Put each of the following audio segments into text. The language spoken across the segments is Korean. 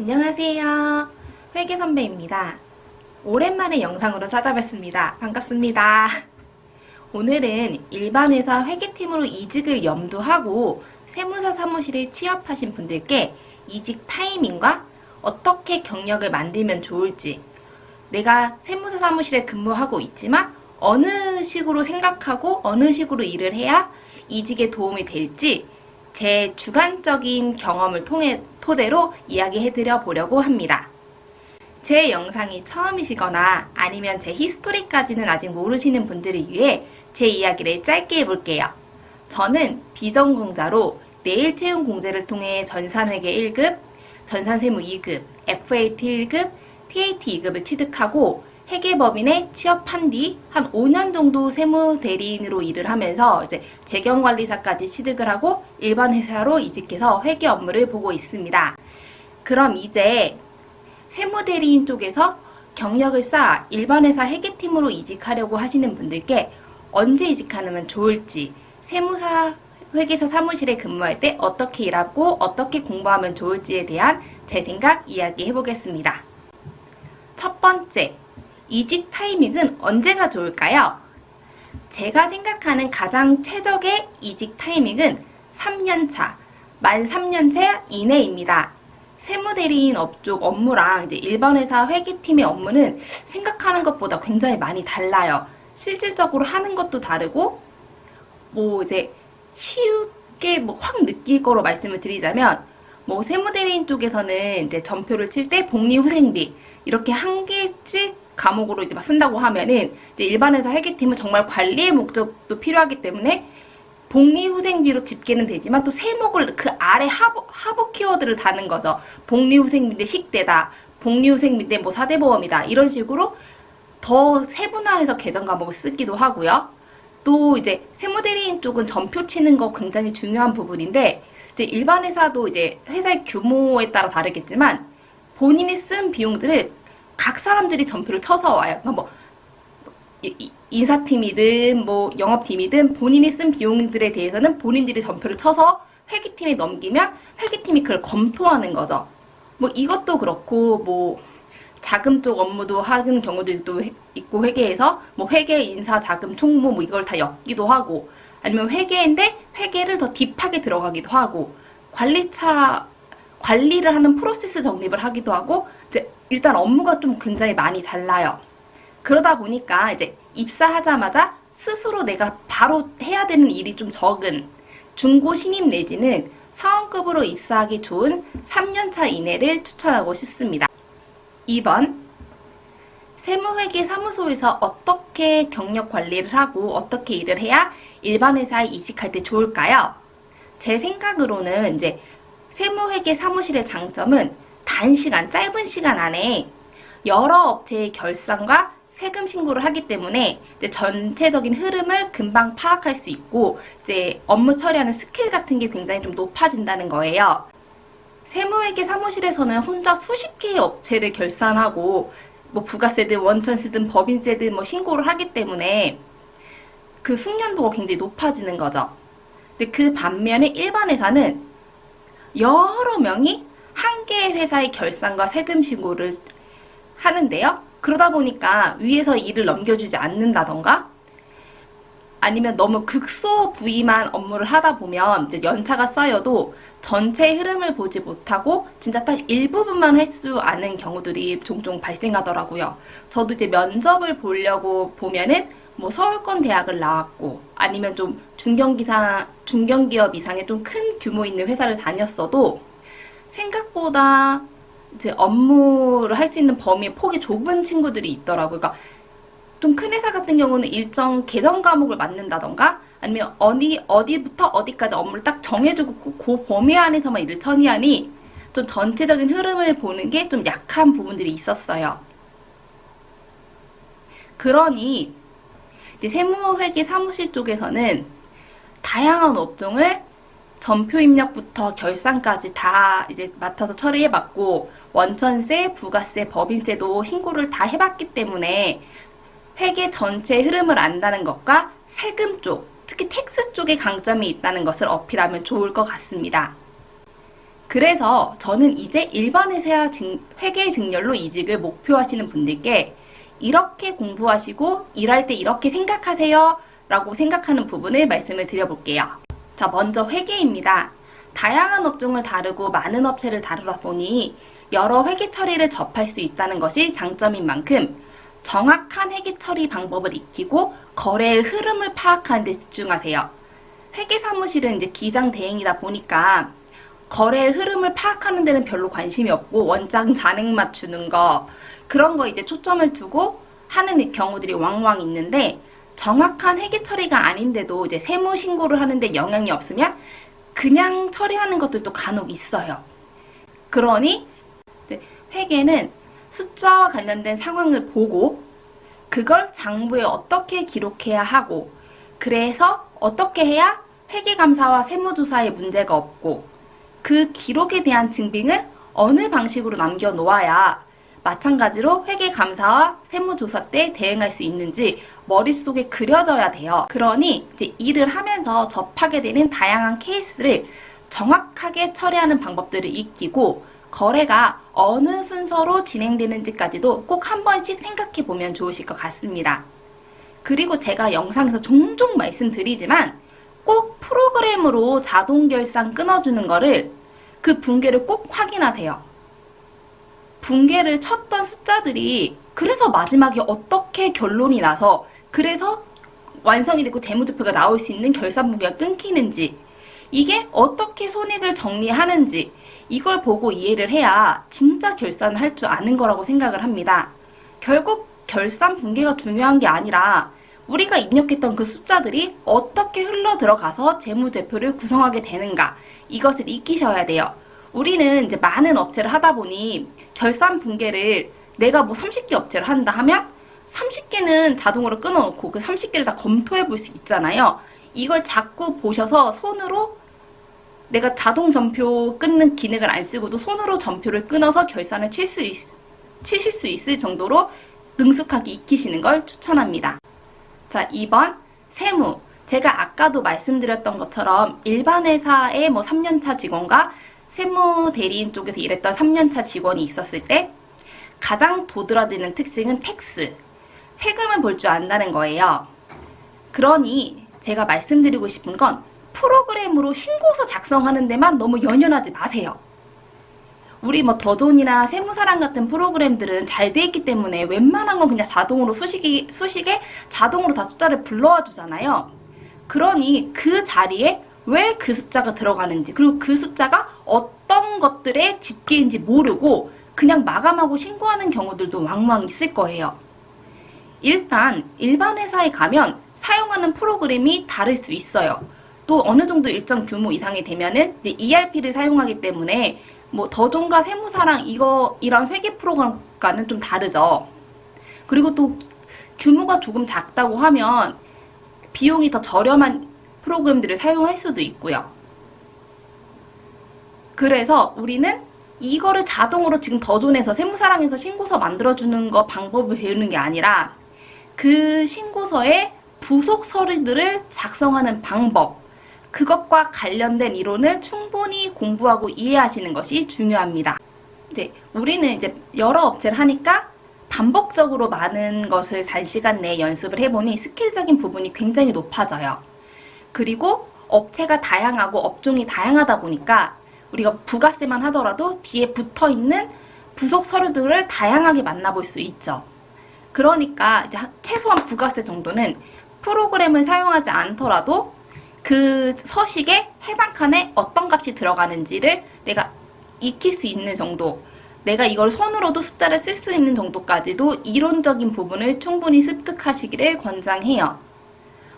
안녕하세요. 회계 선배입니다. 오랜만에 영상으로 찾아뵙습니다. 반갑습니다. 오늘은 일반 회사 회계팀으로 이직을 염두하고 세무사 사무실에 취업하신 분들께 이직 타이밍과 어떻게 경력을 만들면 좋을지 내가 세무사 사무실에 근무하고 있지만 어느 식으로 생각하고 어느 식으로 일을 해야 이직에 도움이 될지 제 주관적인 경험을 통해 토대로 이야기해드려 보려고 합니다. 제 영상이 처음이시거나 아니면 제 히스토리까지는 아직 모르시는 분들을 위해 제 이야기를 짧게 해볼게요. 저는 비전공자로 내일 채용 공제를 통해 전산회계 1급, 전산세무 2급, FAT 1급, TAT 2급을 취득하고 회계법인에 취업한 뒤 한 5년 정도 세무 대리인으로 일을 하면서 이제 재경관리사까지 취득을 하고 일반 회사로 이직해서 회계 업무를 보고 있습니다. 그럼 이제 세무 대리인 쪽에서 경력을 쌓아 일반 회사 회계팀으로 이직하려고 하시는 분들께 언제 이직하면 좋을지 세무사 회계사 사무실에 근무할 때 어떻게 일하고 어떻게 공부하면 좋을지에 대한 제 생각 이야기해 보겠습니다. 첫 번째, 이직 타이밍은 언제가 좋을까요? 제가 생각하는 가장 최적의 이직 타이밍은 3년차, 만 3년차 이내입니다. 세무대리인 업종 업무랑 이제 일반 회사 회계팀의 업무는 생각하는 것보다 굉장히 많이 달라요. 실질적으로 하는 것도 다르고, 뭐 이제 쉽게 뭐 확 느낄 거로 말씀을 드리자면, 뭐 세무대리인 쪽에서는 이제 전표를 칠 때 복리후생비 이렇게 한 개씩 과목으로 이제 막 쓴다고 하면은 이제 일반 회사 회계팀은 정말 관리의 목적도 필요하기 때문에 복리후생비로 집계는 되지만 또 세목을 그 아래 하부, 하부 키워드를 다는 거죠. 복리후생비인데 식대다. 복리후생비인데 뭐 사대보험이다. 이런 식으로 더 세분화해서 계정 과목을 쓰기도 하고요. 또 이제 세무대리인 쪽은 전표 치는 거 굉장히 중요한 부분인데 이제 일반 회사도 이제 회사의 규모에 따라 다르겠지만 본인이 쓴 비용들을 각 사람들이 전표를 쳐서 와요. 그러니까 뭐 인사팀이든 뭐 영업팀이든 본인이 쓴 비용들에 대해서는 본인들이 전표를 쳐서 회계팀에 넘기면 회계팀이 그걸 검토하는 거죠. 뭐 이것도 그렇고 뭐 자금 쪽 업무도 하는 경우들도 해- 있고 회계에서 뭐 회계 인사 자금 총무 뭐 이걸 다 엮기도 하고 아니면 회계인데 회계를 더 딥하게 들어가기도 하고 관리차 관리를 하는 프로세스 정립을 하기도 하고 이제 일단 업무가 좀 굉장히 많이 달라요. 그러다 보니까 이제 입사하자마자 스스로 내가 바로 해야 되는 일이 좀 적은 중고 신입 내지는 사원급으로 입사하기 좋은 3년차 이내를 추천하고 싶습니다. 2번 세무회계 사무소에서 어떻게 경력 관리를 하고 어떻게 일을 해야 일반 회사에 이직할 때 좋을까요? 제 생각으로는 이제 세무회계 사무실의 장점은 단시간, 짧은 시간 안에 여러 업체의 결산과 세금 신고를 하기 때문에 이제 전체적인 흐름을 금방 파악할 수 있고 이제 업무 처리하는 스킬 같은 게 굉장히 좀 높아진다는 거예요. 세무회계 사무실에서는 혼자 수십 개의 업체를 결산하고 뭐 부가세든 원천세든 법인세든 뭐 신고를 하기 때문에 그 숙련도가 굉장히 높아지는 거죠. 근데 그 반면에 일반 회사는 여러 명이 한 개의 회사의 결산과 세금 신고를 하는데요. 그러다 보니까 위에서 일을 넘겨주지 않는다던가 아니면 너무 극소 부위만 업무를 하다 보면 연차가 쌓여도 전체 흐름을 보지 못하고 진짜 딱 일부분만 할 수 아는 경우들이 종종 발생하더라고요. 저도 이제 면접을 보려고 보면은 뭐 서울권 대학을 나왔고 아니면 좀 중견기사 중견기업 이상의 좀 큰 규모 있는 회사를 다녔어도 생각보다 이제 업무를 할 수 있는 범위의 폭이 좁은 친구들이 있더라고요. 그러니까 좀 큰 회사 같은 경우는 일정 개정 과목을 맡는다던가 아니면 어디 어디부터 어디까지 업무를 딱 정해주고 그- 그 범위 안에서만 일을 처리하니 좀 전체적인 흐름을 보는 게 좀 약한 부분들이 있었어요. 그러니 세무회계 사무실 쪽에서는 다양한 업종을 전표 입력부터 결산까지 다 이제 맡아서 처리해봤고 원천세, 부가세, 법인세도 신고를 다 해봤기 때문에 회계 전체 흐름을 안다는 것과 세금 쪽, 특히 텍스 쪽에 강점이 있다는 것을 어필하면 좋을 것 같습니다. 그래서 저는 이제 일반 회사 증- 회계 증렬로 이직을 목표하시는 분들께 이렇게 공부하시고 일할 때 이렇게 생각하세요 라고 생각하는 부분을 말씀을 드려볼게요. 자, 먼저 회계입니다. 다양한 업종을 다루고 많은 업체를 다루다 보니 여러 회계 처리를 접할 수 있다는 것이 장점인 만큼 정확한 회계 처리 방법을 익히고 거래의 흐름을 파악하는 데 집중하세요. 회계 사무실은 이제 기장 대행이다 보니까 거래의 흐름을 파악하는 데는 별로 관심이 없고 원장 잔액 맞추는 거 그런 거 이제 초점을 두고 하는 경우들이 왕왕 있는데 정확한 회계 처리가 아닌데도 이제 세무 신고를 하는데 영향이 없으면 그냥 처리하는 것들도 간혹 있어요. 그러니 회계는 숫자와 관련된 상황을 보고 그걸 장부에 어떻게 기록해야 하고 그래서 어떻게 해야 회계감사와 세무조사에 문제가 없고 그 기록에 대한 증빙을 어느 방식으로 남겨놓아야 마찬가지로 회계감사와 세무조사 때 대응할 수 있는지 머릿속에 그려져야 돼요. 그러니 이제 일을 하면서 접하게 되는 다양한 케이스를 정확하게 처리하는 방법들을 익히고 거래가 어느 순서로 진행되는지까지도 꼭 한 번씩 생각해 보면 좋으실 것 같습니다. 그리고 제가 영상에서 종종 말씀드리지만 꼭 프로그램으로 자동 결산 끊어주는 거를 그 붕괴를 꼭 확인하세요. 붕괴를 쳤던 숫자들이 그래서 마지막에 어떻게 결론이 나서 그래서 완성이 되고 재무제표가 나올 수 있는 결산 붕괴가 끊기는지 이게 어떻게 손익을 정리하는지 이걸 보고 이해를 해야 진짜 결산을 할 줄 아는 거라고 생각을 합니다. 결국 결산 붕괴가 중요한 게 아니라 우리가 입력했던 그 숫자들이 어떻게 흘러 들어가서 재무제표를 구성하게 되는가 이것을 익히셔야 돼요. 우리는 이제 많은 업체를 하다 보니 결산 붕괴를 내가 뭐 30개 업체를 한다 하면 30개는 자동으로 끊어놓고 그 30개를 다 검토해 볼 수 있잖아요. 이걸 자꾸 보셔서 손으로 내가 자동 점표 끊는 기능을 안 쓰고도 손으로 점표를 끊어서 결산을 칠 수 있, 치실 수 있을 정도로 능숙하게 익히시는 걸 추천합니다. 자, 2번 세무. 제가 아까도 말씀드렸던 것처럼 일반 회사의 뭐 3년차 직원과 세무 대리인 쪽에서 일했던 3년차 직원이 있었을 때 가장 도드라지는 특징은 텍스. 세금을 볼줄 안다는 거예요. 그러니 제가 말씀드리고 싶은 건 프로그램으로 신고서 작성하는 데만 너무 연연하지 마세요. 우리 뭐 더존이나 세무사랑 같은 프로그램들은 잘 돼 있기 때문에 웬만한 건 그냥 자동으로 수식이, 수식에 자동으로 다 숫자를 불러와 주잖아요. 그러니 그 자리에 왜 그 숫자가 들어가는지 그리고 그 숫자가 어떤 것들의 집계인지 모르고 그냥 마감하고 신고하는 경우들도 왕왕 있을 거예요. 일단 일반 회사에 가면 사용하는 프로그램이 다를 수 있어요. 또 어느 정도 일정 규모 이상이 되면은 이제 ERP를 사용하기 때문에 뭐 더존과 세무사랑 이거 이런 회계 프로그램과는 좀 다르죠. 그리고 또 규모가 조금 작다고 하면 비용이 더 저렴한 프로그램들을 사용할 수도 있고요. 그래서 우리는 이거를 자동으로 지금 더존에서 세무사랑에서 신고서 만들어주는 거 방법을 배우는 게 아니라 그 신고서에 부속 서류들을 작성하는 방법, 그것과 관련된 이론을 충분히 공부하고 이해하시는 것이 중요합니다. 이제 우리는 이제 여러 업체를 하니까 반복적으로 많은 것을 단시간 내에 연습을 해보니 스킬적인 부분이 굉장히 높아져요. 그리고 업체가 다양하고 업종이 다양하다 보니까 우리가 부가세만 하더라도 뒤에 붙어 있는 부속 서류들을 다양하게 만나볼 수 있죠. 그러니까 이제 최소한 부가세 정도는 프로그램을 사용하지 않더라도 그 서식에 해당 칸에 어떤 값이 들어가는지를 내가 익힐 수 있는 정도, 내가 이걸 손으로도 숫자를 쓸 수 있는 정도까지도 이론적인 부분을 충분히 습득하시기를 권장해요.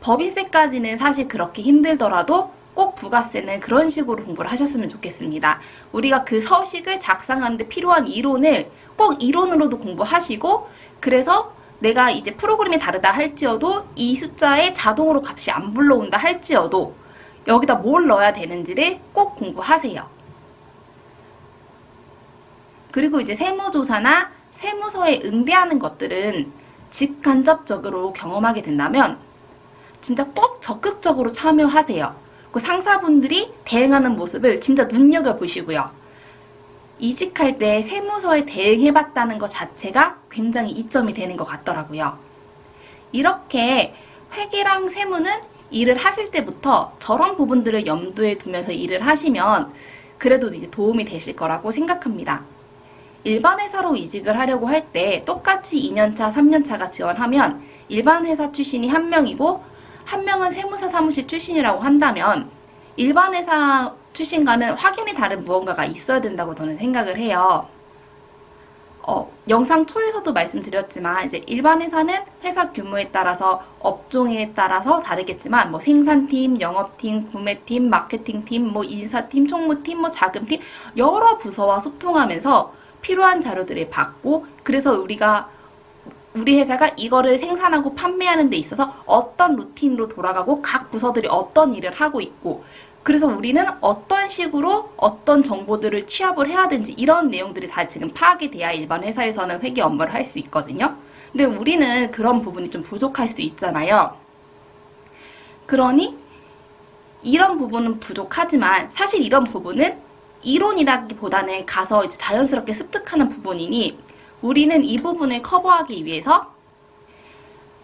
법인세까지는 사실 그렇게 힘들더라도 꼭 부가세는 그런 식으로 공부를 하셨으면 좋겠습니다. 우리가 그 서식을 작성하는데 필요한 이론을 꼭 이론으로도 공부하시고 그래서 내가 이제 프로그램이 다르다 할지어도 이 숫자에 자동으로 값이 안 불러온다 할지어도 여기다 뭘 넣어야 되는지를 꼭 공부하세요. 그리고 이제 세무조사나 세무서에 응대하는 것들은 직간접적으로 경험하게 된다면 진짜 꼭 적극적으로 참여하세요. 그 상사분들이 대응하는 모습을 진짜 눈여겨보시고요. 이직할 때 세무서에 대응해봤다는 것 자체가 굉장히 이점이 되는 것 같더라고요. 이렇게 회계랑 세무는 일을 하실 때부터 저런 부분들을 염두에 두면서 일을 하시면 그래도 이제 도움이 되실 거라고 생각합니다. 일반 회사로 이직을 하려고 할 때 똑같이 2년차, 3년차가 지원하면 일반 회사 출신이 한 명이고 한 명은 세무사 사무실 출신이라고 한다면 일반 회사 출신과는 확연히 다른 무언가가 있어야 된다고 저는 생각을 해요. 어, 영상 초에서도 말씀드렸지만 이제 일반 회사는 회사 규모에 따라서 업종에 따라서 다르겠지만 뭐 생산팀, 영업팀, 구매팀, 마케팅팀, 뭐 인사팀, 총무팀, 뭐 자금팀 여러 부서와 소통하면서 필요한 자료들을 받고 그래서 우리가 우리 회사가 이거를 생산하고 판매하는 데 있어서 어떤 루틴으로 돌아가고 각 부서들이 어떤 일을 하고 있고 그래서 우리는 어떤 식으로 어떤 정보들을 취합을 해야 되는지 이런 내용들이 다 지금 파악이 돼야 일반 회사에서는 회계 업무를 할 수 있거든요. 근데 우리는 그런 부분이 좀 부족할 수 있잖아요. 그러니 이런 부분은 부족하지만 사실 이런 부분은 이론이라기보다는 가서 이제 자연스럽게 습득하는 부분이니 우리는 이 부분을 커버하기 위해서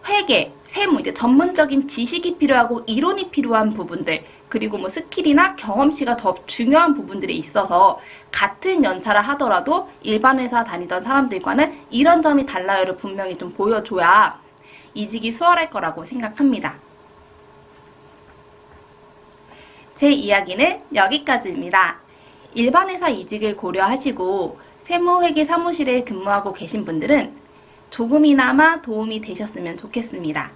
회계, 세무, 이제 전문적인 지식이 필요하고 이론이 필요한 부분들, 그리고 뭐 스킬이나 경험치가 더 중요한 부분들이 있어서 같은 연차를 하더라도 일반 회사 다니던 사람들과는 이런 점이 달라요를 분명히 좀 보여줘야 이직이 수월할 거라고 생각합니다. 제 이야기는 여기까지입니다. 일반 회사 이직을 고려하시고 세무회계 사무실에 근무하고 계신 분들은 조금이나마 도움이 되셨으면 좋겠습니다.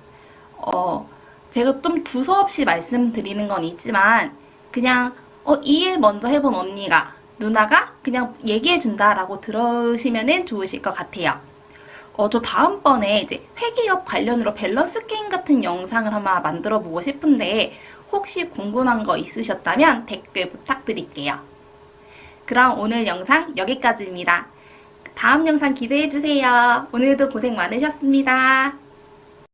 어, 제가 좀 두서없이 말씀드리는 건 있지만 그냥 어, 이 일 먼저 해본 언니가 누나가 그냥 얘기해준다라고 들으시면 좋으실 것 같아요. 어, 저 다음번에 이제 회계업 관련으로 밸런스 게임 같은 영상을 한번 만들어 보고 싶은데 혹시 궁금한 거 있으셨다면 댓글 부탁드릴게요. 그럼 오늘 영상 여기까지입니다. 다음 영상 기대해주세요. 오늘도 고생 많으셨습니다.